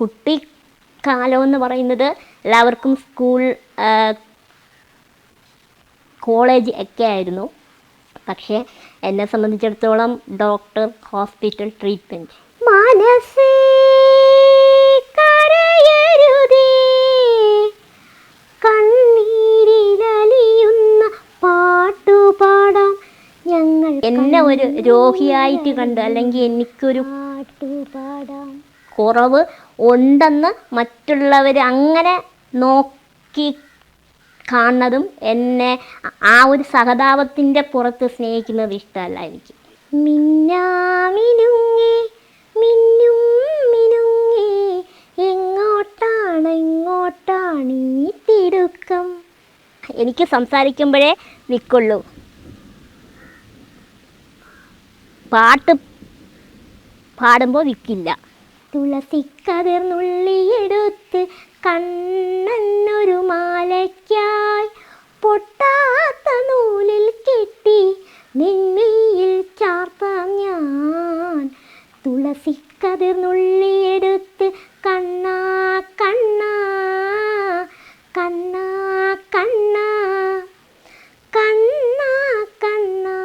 കുട്ടിക്കാലം എന്ന് പറയുന്നത് എല്ലാവർക്കും സ്കൂൾ കോളേജ് ഒക്കെ ആയിരുന്നു. പക്ഷേ എന്നെ സംബന്ധിച്ചിടത്തോളം ഡോക്ടർ ഹോസ്പിറ്റൽ ട്രീറ്റ്മെന്റ് മനസ്സേ കരയരുതേ. കണ്ണീരിലലിയുന്ന പാട്ടുപാടാം ഞങ്ങൾ. എന്നെ ഒരു രോഗിയായിട്ട് കണ്ട് അല്ലെങ്കിൽ എനിക്കൊരു പാട്ടുപാടാം. കുറവ് ഉണ്ടെന്ന് മറ്റുള്ളവർ അങ്ങനെ നോക്കി കാണുന്നതും എന്നെ ആ ഒരു സഹതാപത്തിന്റെ പുറത്ത് സ്നേഹിക്കുന്നത് ഇഷ്ടമല്ല എനിക്ക് മിന്നാമിനുങ്ങി മിന്നും മിനുങ്ങി എങ്ങോട്ടാണ് എങ്ങോട്ടാണ് ഈ തിടുക്കം. എനിക്ക് സംസാരിക്കുമ്പോഴേ നിൽക്കുള്ളൂ പാട്ട് പാടുമ്പോൾ വിൽക്കില്ല തുളസിക്കതിർന്നുള്ളിയെടുത്ത് കണ്ണൊരു മാലയ്ക്കായി പൊട്ടാത്ത നൂലിൽ കെട്ടി നിന്നിയിൽ ചാർത്താം ഞാൻ. തുളസിക്കതിർന്നുള്ളിയെടുത്ത് കണ്ണാ കണ്ണാ കണ്ണാ കണ്ണാ കണ്ണാ കണ്ണാ.